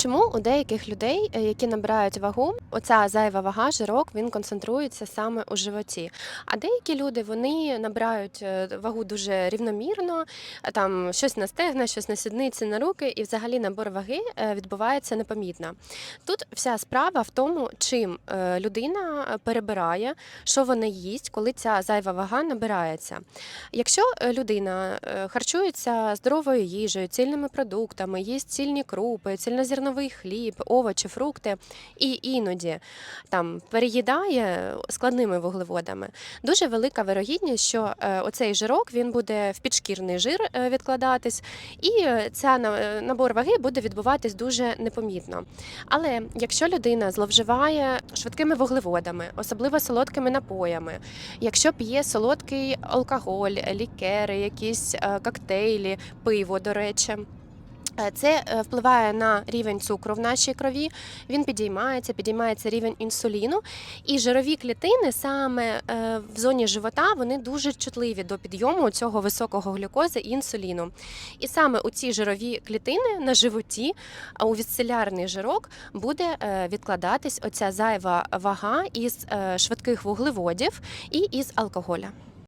Чому у деяких людей, е, які набирають вагу, оця зайва вага, жирок, він концентрується саме у животі. А деякі люди вони набирають е, вагу дуже рівномірно, там щось на стегна, щось на сідниці, на руки, і взагалі набор ваги е, відбувається непомітно. Тут вся справа в тому, чим е, людина е, перебирає, що вона їсть, коли ця зайва вага набирається. Якщо е, людина е, харчується здоровою їжею, цільними продуктами, їсть цільні крупи, цільнозерновий хліб, овочі, фрукти, і іноді там переїдає складними вуглеводами, дуже велика вирогідність, що е, оцей жирок він буде в підшкірний жир е, відкладатись, і е, ця на- набор ваги буде відбуватись дуже непомітно. Але якщо людина зловживає швидкими вуглеводами, особливо солодкими напоями, якщо п'є солодкий алкоголь, лікери, якісь коктейлі, пиво, до речі. Е, Це е, впливає на рівень цукру в нашій крові. Він підіймається, підіймається рівень інсуліну. І жирові клітини саме е, в зоні живота вони дуже чутливі до підйому цього високого глюкози і інсуліну. І саме у ці жирові клітини на животі, а у вісцелярний жирок буде відкладатись оця зайва вага із швидких вуглеводів і із алкоголя.